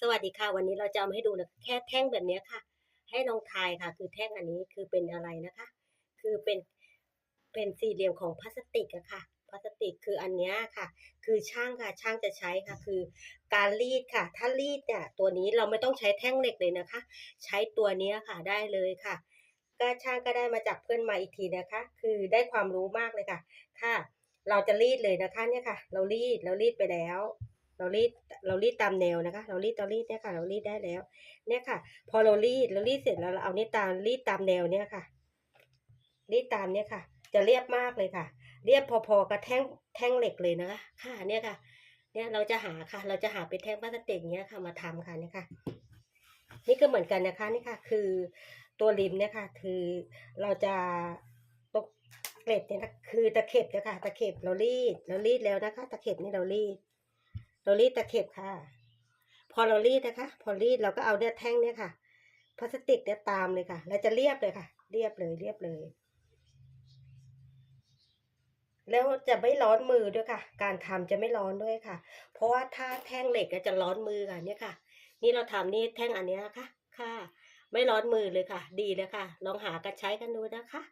สวัสดีค่ะ วันนี้เราจะเอามาให้ดูนะแค่แท่งแบบนี้ค่ะ ให้ลองทายค่ะ คือแท่งอันนี้คือเป็นอะไรนะคะ คือเป็นเป็นสี่เหลี่ยมของพลาสติกอะค่ะพลาสติกคืออันเนี้ยค่ะ คือช่างค่ะช่างจะใช้ค่ะ คือการรีดค่ะ ถ้ารีดเนี่ยตัวนี้เราไม่ต้องใช้แท่งเหล็กเลยนะคะ ใช้ตัวนี้ค่ะได้เลยค่ะก็ช่างก็ได้มาจากเพื่อนมาอีกทีนะคะ คือได้ความรู้มากเลยค่ะ ค่ะ เราจะรีดเลยนะคะเนี่ยค่ะ เรารีดเรารีดไปแล้ว เรารีดเรารีดตามแนวนะคะ เรารีดเรารีดเนี่ยค่ะ เรารีดได้แล้ว เนี่ยค่ะ พอเรารีดเรารีดเสร็จแล้วเราเอานี่ตามรีดตามแนวเนี่ยค่ะ รีดตามเนี่ยค่ะ จะเรียบมากเลยค่ะ เรียบพอๆกับแท่งแท่งเหล็กเลยนะคะ ค่ะเนี่ยค่ะ เนี่ยเราจะหาค่ะ เราจะหาเป็นแท่งพลาสติกเนี้ยค่ะมาทำค่ะเนี่ยค่ะ นี่ก็เหมือนกันนะคะนี่ค่ะ คือตัวริมเนี่ยค่ะ คือเราจะตกเกล็ดเนี่ยนะคือตะเข็บเนี่ยค่ะ ตะเข็บเรารีดเรารีดแล้วนะคะ ตะเข็บนี่เรารีด เรารีดตะเข็บค่ะ พอเรารีดนะคะ พอรีดเราก็เอาเนี่ยแท่งเนี่ยค่ะพลาสติกเนี่ยตามเลยค่ะ แล้วจะเรียบเลยค่ะ เรียบเลยเรียบเลย แล้วจะไม่ร้อนมือด้วยค่ะ การทำจะไม่ร้อนด้วยค่ะ เพราะว่าถ้าแท่งเหล็กจะร้อนมือค่ะเนี่ยค่ะ นี่เราทำนี่แท่งอันเนี้ยค่ะค่ะ ไม่ร้อนมือเลยค่ะ ดีเลยค่ะ ลองหากันใช้กันดูนะคะ